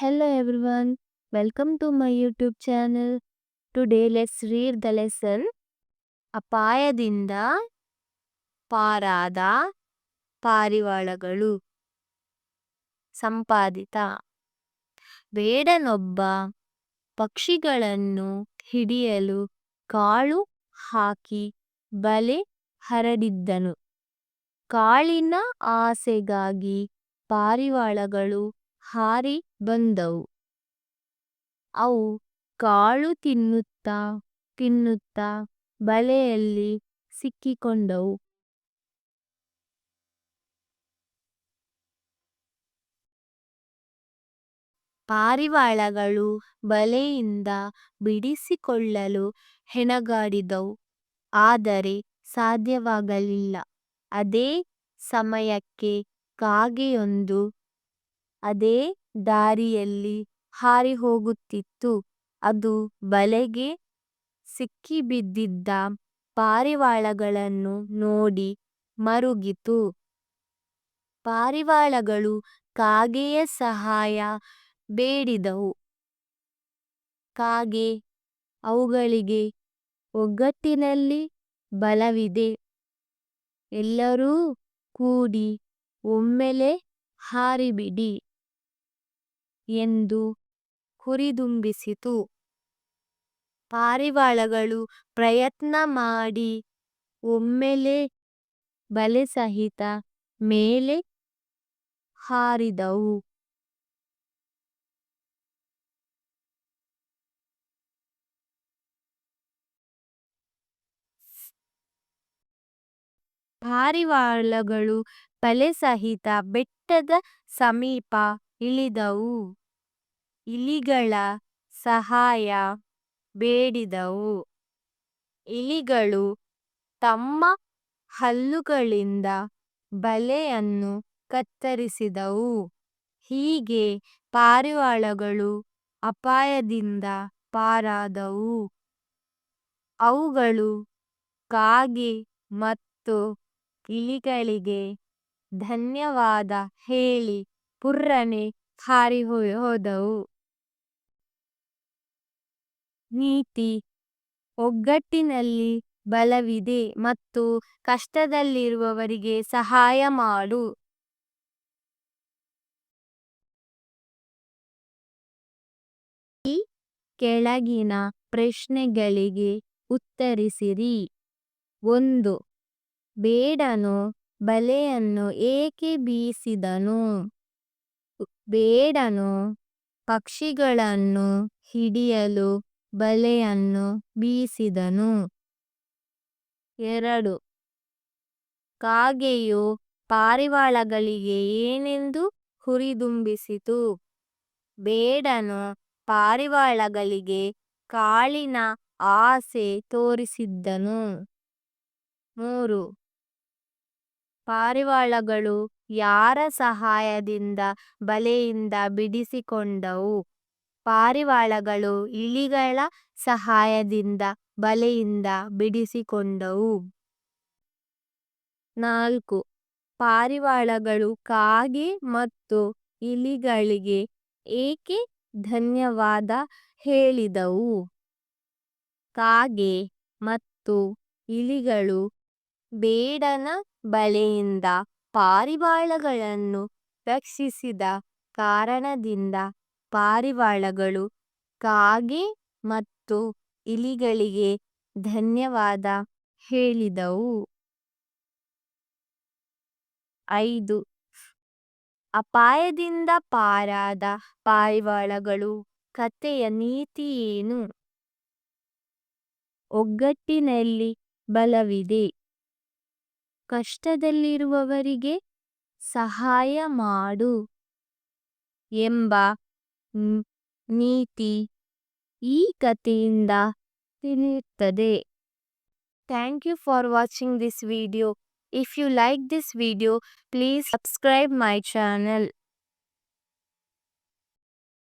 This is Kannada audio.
Hello everyone, welcome to my YouTube channel. Today let's read the lesson. ಅಪಾಯದಿಂದ ಪಾರಾದ ಪಾರಿವಾಳಗಳು. ಸಂಪಾದಿತ. ಬೇಡನೊಬ್ಬ ಪಕ್ಷಿಗಳನ್ನು ಹಿಡಿಯಲು ಕಾಳು ಹಾಕಿ ಬಲೆ ಹರಡಿದ್ದನು. ಕಾಳಿನ ಆಸೆಗಾಗಿ ಪಾರಿವಾಳಗಳು ಹಾರಿ ಬಂದವು. ಅವು ಕಾಳು ತಿನ್ನುತ್ತಾ ತಿನ್ನುತ್ತಾ ಬಲೆಯಲ್ಲಿ ಸಿಕ್ಕಿಕೊಂಡವು. ಪಾರಿವಾಳಗಳು ಬಲೆಯಿಂದ ಬಿಡಿಸಿಕೊಳ್ಳಲು ಹೆಣಗಾಡಿದವು. ಆದರೆ ಸಾಧ್ಯವಾಗಲಿಲ್ಲ. ಅದೇ ಸಮಯಕ್ಕೆ ಕಾಗೆಯೊಂದು, ಅದೇ ದಾರಿಯಲ್ಲಿ ಹಾರಿ ಹೋಗುತ್ತಿತ್ತು ಅದು ಬಲೆಗೆ ಸಿಕ್ಕಿಬಿದ್ದಿದ್ದ ಪಾರಿವಾಳಗಳನ್ನು ನೋಡಿ ಮರುಗಿತು. ಪಾರಿವಾಳಗಳು ಕಾಗೆಯ ಸಹಾಯ ಬೇಡಿದವು. ಕಾಗೆ ಅವುಗಳಿಗೆ ಒಗ್ಗಟ್ಟಿನಲ್ಲಿ ಬಲವಿದೆ. ಎಲ್ಲರೂ ಕೂಡಿ ಒಮ್ಮೆಲೆ ಹಾರಿಬಿಡಿ. ಎಂದು ಹುರಿದುಂಬಿಸಿತು. ಪಾರಿವಾಳಗಳು ಪ್ರಯತ್ನ ಮಾಡಿ ಒಮ್ಮೆಲೆ ಬಲೆ ಸಹಿತ ಮೇಲೆ ಹಾರಿದವು. ಪಾರಿವಾಳಗಳು ಬಲೆ ಸಹಿತ ಬೆಟ್ಟದ ಸಮೀಪ ಇಳಿದವು. ಇಲಿಗಳ ಸಹಾಯ ಬೇಡಿದವು. ಇಲಿಗಳು ತಮ್ಮ ಹಲ್ಲುಗಳಿಂದ ಬಲೆಯನ್ನು ಕತ್ತರಿಸಿದವು. ಹೀಗೆ ಪಾರಿವಾಳಗಳು ಅಪಾಯದಿಂದ ಪಾರಾದವು. ಅವುಗಳು ಕಾಗೆ ಮತ್ತು ಇಲಿಗಳಿಗೆ ಧನ್ಯವಾದ ಹೇಳಿ ಪುರ್ರನೆ ಹಾರಿ ಹೋದವು. ನೀತಿ ಒಗ್ಗಟ್ಟಿನಲ್ಲಿ ಬಲವಿದೆ ಮತ್ತು ಕಷ್ಟದಲ್ಲಿರುವವರಿಗೆ ಸಹಾಯ ಮಾಡು. ಈ ಕೆಳಗಿನ ಪ್ರಶ್ನೆಗಳಿಗೆ ಉತ್ತರಿಸಿರಿ. ಒಂದು, ಬೇಡನು ಬಲೆಯನ್ನು ಏಕೆ ಬೀಸಿದನು? ಬೇಡನು, ಪಕ್ಷಿಗಳನ್ನು ಹಿಡಿಯಲು ಬಲೆಯನ್ನು ಬೀಸಿದನು. ಎರಡು, ಕಾಗೆಯು ಪಾರಿವಾಳಗಳಿಗೆ ಏನೆಂದು ಹುರಿದುಂಬಿಸಿತು? ಬೇಡನು, ಪಾರಿವಾಳಗಳಿಗೆ ಕಾಳಿನ ಆಸೆ ತೋರಿಸಿದ್ದನು. ಮೂರು, ಪಾರಿವಾಳಗಳು ಯಾರ ಸಹಾಯದಿಂದ ಬಲೆಯಿಂದ ಬಿಡಿಸಿಕೊಂಡವು? ಪಾರಿವಾಳಗಳು ಇಲಿಗಳ ಸಹಾಯದಿಂದ ಬಲೆಯಿಂದ ಬಿಡಿಸಿಕೊಂಡವು. ನಾಲ್ಕು. ಪಾರಿವಾಳಗಳು ಕಾಗೆ ಮತ್ತು ಇಲಿಗಳಿಗೆ ಏಕೆ ಧನ್ಯವಾದ ಹೇಳಿದವು? ಕಾಗೆ ಮತ್ತು ಇಲಿಗಳು ಬೇಡನ ಬಲೆಯಿಂದ ಪಾರಿವಾಳಗಳನ್ನು ರಕ್ಷಿಸಿದ ಕಾರಣದಿಂದ ಪಾರಿವಾಳಗಳು ಕಾಗೆ ಮತ್ತು ಇಲಿಗಳಿಗೆ ಧನ್ಯವಾದ ಹೇಳಿದವು. ಐದು. ಅಪಾಯದಿಂದ ಪಾರಾದ ಪಾರಿವಾಳಗಳು ಕಥೆಯ ನೀತಿ ಏನು? ಒಗ್ಗಟ್ಟಿನಲ್ಲಿ ಬಲವಿದೆ. ಕಷ್ಟದಲ್ಲಿರುವವರಿಗೆ ಸಹಾಯ ಮಾಡು ಎಂಬ ನೀತಿ ಈ ಕಥೆಯಿಂದ ತಿಳಿಯುತ್ತದೆ. Thank you for watching this video if you like this video please subscribe my channel